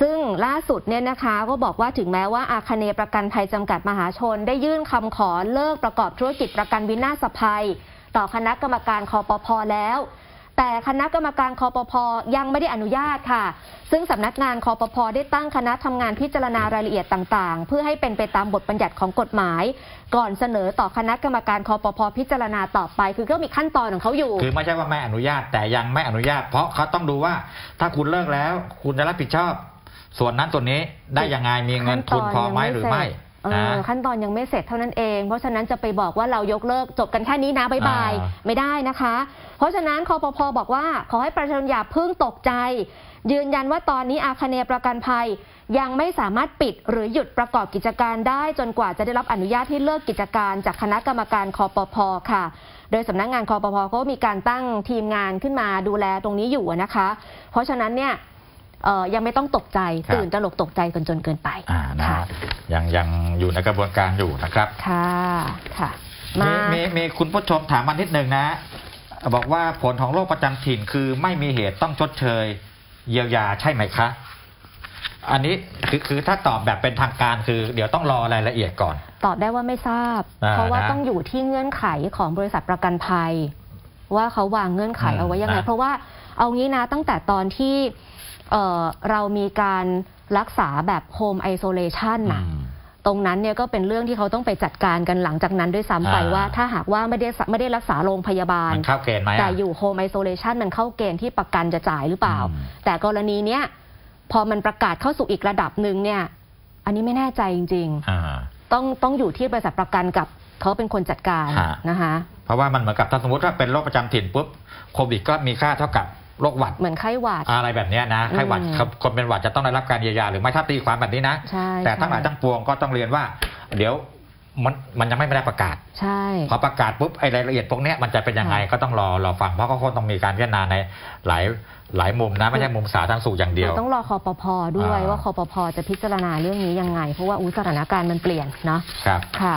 ซึ่งล่าสุดเนี่ยนะคะก็บอกว่าถึงแม้ว่าอาคเนย์ประกันภัยจำกัดมหาชน ได้ยื่นคำขอเลิกประกอบธุรกิจประกันวินาศภัย ต่อคณะกรรมการคอปพแล้วแต่คณะกรรมการคอปพยังไม่ได้อนุญาตค่ะ ซึ่งสำนักงานคอปพได้ตั้งคณะทำงานพิจารณารายละเอียดต่าง ๆ เพื่อให้เป็นไปตามบทบัญญัติของกฎหมาย ก่อนเสนอต่อคณะกรรมการคอปพพิจารณาต่อไป คือก็มีขั้นตอนของเขาอยู่ คือไม่ใช่ว่าไม่อนุญาตแต่ยังไม่อนุญาต เพราะเขาต้องดูว่าถ้าคุณเลิกแล้ว คุณจะรับผิดชอบ ส่วนนั้นส่วนนี้ได้ยังไงมีเงินทุนพอไหมหรือไม่เอนะอขั้นตอนยังไม่เสร็จเท่านั้นเอง เพราะฉะนั้นจะไปบอกว่าเรายกเลิกจบกันแค่นี้นะบายบายอ่าไม่ได้นะคะ เพราะฉะนั้นคอปพบอกว่า ขอให้ประชาชนอย่าเพิ่งตกใจ ยืนยันว่าตอนนี้อาคเนย์ประกันภัย ยังไม่สามารถปิดหรือหยุดประกอบกิจการได้จนกว่าจะได้รับอนุญาตให้เลิกกิจการจากคณะกรรมการคอปพค่ะ โดยสำนักงานคอปพก็มีการตั้งทีมงานขึ้นมาดูแลตรงนี้อยู่นะคะ เพราะฉะนั้นเนี่ย เอ่อยังไม่ต้องตกใจครับ ตื่นตระหนกตกใจกันจนเกินไปอ่านะค่ะยังยังอยู่ในกระบวนการอยู่นะครับ ค่ะค่ะ มีมามีมีคุณผู้ชมถามมานิดหนึ่งนะ บอกว่าผลของโรคประจำถิ่นคือไม่มีเหตุต้องชดเชย เยียวยาใช่ไหมคะ อันนี้คือคือถ้าตอบแบบเป็นทางการคือ เดี๋ยวต้องรอรายละเอียดก่อน ตอบได้ว่าไม่ทราบ อ่าเพราะว่านะต้องอยู่ที่เงื่อนไขของบริษัทประกันภัย ว่าเขาวางเงื่อนไขอืมเอาไว้ยังไง นะเพราะว่าเอางี้นะตั้งแต่ตอนที่ เอ่อเรามีการรักษาแบบโฮมไอโซเลชันอืน่ะมตรงนั้นเนี่ยก็เป็นเรื่องที่เขาต้องไปจัดการกันหลังจากนั้นด้วยซ้ำไปอ่าว่า ถ้าหากว่าไม่ได้ไม่ได้รักษาโรงพยาบาลมันเข้าเกณฑ์ไหมแต่อะอยู่โฮมไอโซเลชันมันเข้าเกณฑ์ที่ประกันจะจ่ายหรือเปล่าอืมแต่กรณีเนี้ยพอมันประกาศเข้าสู่อีกระดับหนึ่งเนี่ย อันนี้ไม่แน่ใจจริงอ่าๆต้องต้องอยู่ที่บริษัทประกันกับเขาเป็นคนจัดการฮะนะคะ เพราะว่ามันเหมือนกับถ้าสมมติว่าเป็นโรคประจำถิ่นปุ๊บโควิดก็มีค่าเท่ากับ โรคหวัดเหมือนไข้หวัด อะไรแบบเนี้ยนะไข้หวัดอืมครับคนเป็นหวัดจะต้องได้รับการเยียวยาหรือไม่ถ้าตีความแบบนี้นะ ใช่แต่ทั้งหลายใช่ทั้งปวงก็ต้องเรียนว่า เดี๋ยวมันมันยังไม่ได้ประกาศ ใช่ พอประกาศปุ๊บไอ้รายละเอียดพวกเนี้ยมันจะเป็นยังไงค่ะก็ต้องรอรอฟังเพราะก็คงต้องมีการพิจารณาในหลายหลายมุมนะไม่ใช่มุมสาธารณสุขอย่างเดียวเราต้องรอคอปพอด้วยอ่าว่าคอปพจะพิจารณาเรื่องนี้ยังไง เพราะว่าอุยสถานการณ์มันเปลี่ยนเนาะครับค่ะ